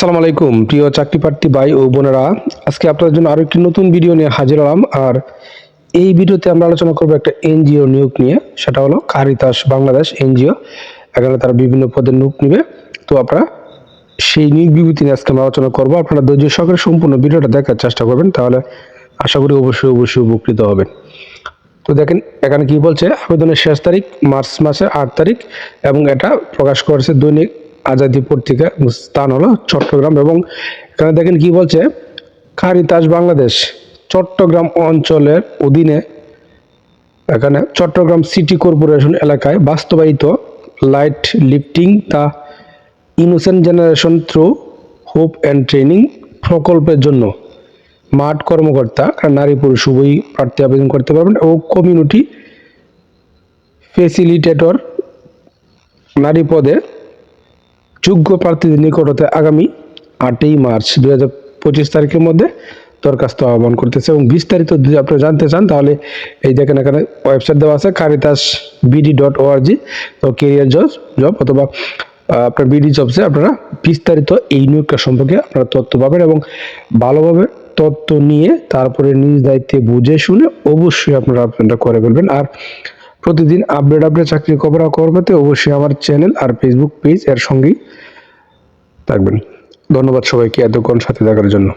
আসসালামু আলাইকুম, প্রিয় চাকরি প্রার্থী ভাই ও বোনেরা। আজকে আপনাদের জন্য আরও একটি নতুন ভিডিও নিয়ে হাজির হলাম। আর এই ভিডিওতে আমরা আলোচনা করব একটা এনজিও নিয়োগ নিয়ে, সেটা হলো কারিতাস বাংলাদেশ এনজিও। এখানে তারা বিভিন্ন পদের নিয়োগ নিবে। তো আপনারা সেই নিয়োগ বিবৃতি নিয়ে আজকে আমরা আলোচনা করব। আপনারা ধৈর্য সহকারে সম্পূর্ণ ভিডিওটা দেখার চেষ্টা করবেন, তাহলে আশা করি অবশ্যই অবশ্যই উপকৃত হবেন। তো দেখেন, এখানে কি বলছে? আবেদনের শেষ তারিখ মার্চ মাসের আট তারিখ এবং এটা প্রকাশ করেছে দৈনিক আজাদি পত্রিকা স্থান হলো চট্টগ্রাম এবং এখানে দেখেন কি বলছে? কারিতাস বাংলাদেশ, চট্টগ্রাম অঞ্চলের অধীনে এখানে চট্টগ্রাম সিটি কর্পোরেশন এলাকায় বাস্তবায়িত light lifting the innocent generation through hope and training প্রকল্পের জন্য। মাঠ কর্মকর্তা, নারী পুরুষ উভয়ই প্রার্থী আবেদন করতে পারবেন ও কমিউনিটি ফেসিলিটেটর নারী পদে যোগ্য প্রার্থীদের নিকট হতে আগামী আটই মার্চ দুই হাজার পঁচিশ তারিখের মধ্যে দরখাস্ত আহ্বান করতেছে এবং বিস্তারিত যদি আপনি জানতে চান, তাহলে এই দেখেন এখানে ওয়েবসাইট দেওয়া আছে কারিতাস বিডি ডট ওআরজি তো কেরিয়ার জব জব অথবা আপনার বিডি জবসে আপনারা বিস্তারিত এই নিয়োগটা সম্পর্কে আপনারা তথ্য পাবেন এবং ভালোভাবে তথ্য নিয়ে তারপরে নিজ দায়িত্বে বুঝে শুনে অবশ্যই আপনারা আবেদনটা করে ফেলবেন। আর প্রতিদিন আপডেট আপডেট চাকরি খবর পেতে অবশ্যই আমার চ্যানেল আর ফেসবুক পেজ এর সঙ্গেই থাকবেন। ধন্যবাদ সবাইকে এতক্ষণ সাথে থাকার জন্য।